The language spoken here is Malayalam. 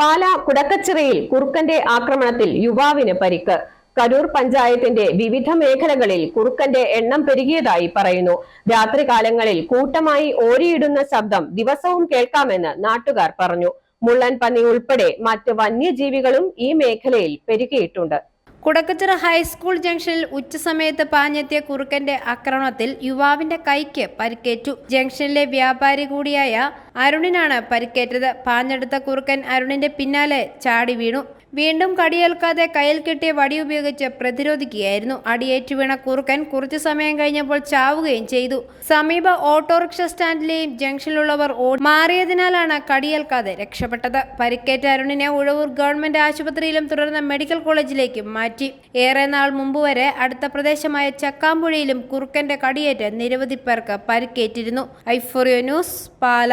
പാല കുടക്കച്ചിറയിൽ കുറുക്കന്റെ ആക്രമണത്തിൽ യുവാവിന് പരിക്ക്. കരൂർ പഞ്ചായത്തിന്റെ വിവിധ മേഖലകളിൽ കുറുക്കന്റെ എണ്ണം പെരുകിയതായി പറയുന്നു. രാത്രികാലങ്ങളിൽ കൂട്ടമായി ഓരിയിടുന്ന ശബ്ദം ദിവസവും കേൾക്കാമെന്ന് നാട്ടുകാർ പറഞ്ഞു. മുള്ളൻ പന്നി ഉൾപ്പെടെ മറ്റ് വന്യജീവികളും ഈ മേഖലയിൽ പെരുകിയിട്ടുണ്ട്. കുടക്കച്ചിറ ഹൈസ്കൂൾ ജംഗ്ഷനിൽ ഉച്ചസമയത്ത് പാഞ്ഞെത്തിയ കുറുക്കന്റെ ആക്രമണത്തിൽ യുവാവിന്റെ കൈക്ക് പരിക്കേറ്റു. ജംഗ്ഷനിലെ വ്യാപാരി കൂടിയായ അരുണിനാണ് പരിക്കേറ്റത്. പാഞ്ഞെടുത്ത കുറുക്കൻ അരുണിന്റെ പിന്നാലെ ചാടി വീണു. വീണ്ടും കടിയേൽക്കാതെ കയ്യിൽ കിട്ടിയ വടി ഉപയോഗിച്ച് പ്രതിരോധിക്കുകയായിരുന്നു. അടിയേറ്റു വീണ കുറുക്കൻ കുറച്ചു സമയം കഴിഞ്ഞപ്പോൾ ചാവുകയും ചെയ്തു. സമീപ ഓട്ടോറിക്ഷ സ്റ്റാൻഡിലെയും ജംഗ്ഷനിലുള്ളവർ മാറിയതിനാലാണ് കടിയേൽക്കാതെ രക്ഷപ്പെട്ടത്. പരിക്കേറ്റ അരുണിനെ ഉഴവൂർ ഗവൺമെന്റ് ആശുപത്രിയിലും തുടർന്ന് മെഡിക്കൽ കോളേജിലേക്കും മാറ്റി. ഏറെ നാൾ മുമ്പ് വരെ അടുത്ത പ്രദേശമായ ചക്കാമ്പുഴയിലും കുറുക്കന്റെ കടിയേറ്റ് നിരവധി പേർക്ക് പരിക്കേറ്റിരുന്നു. ഐഫോറിയോ ന്യൂസ് പാല.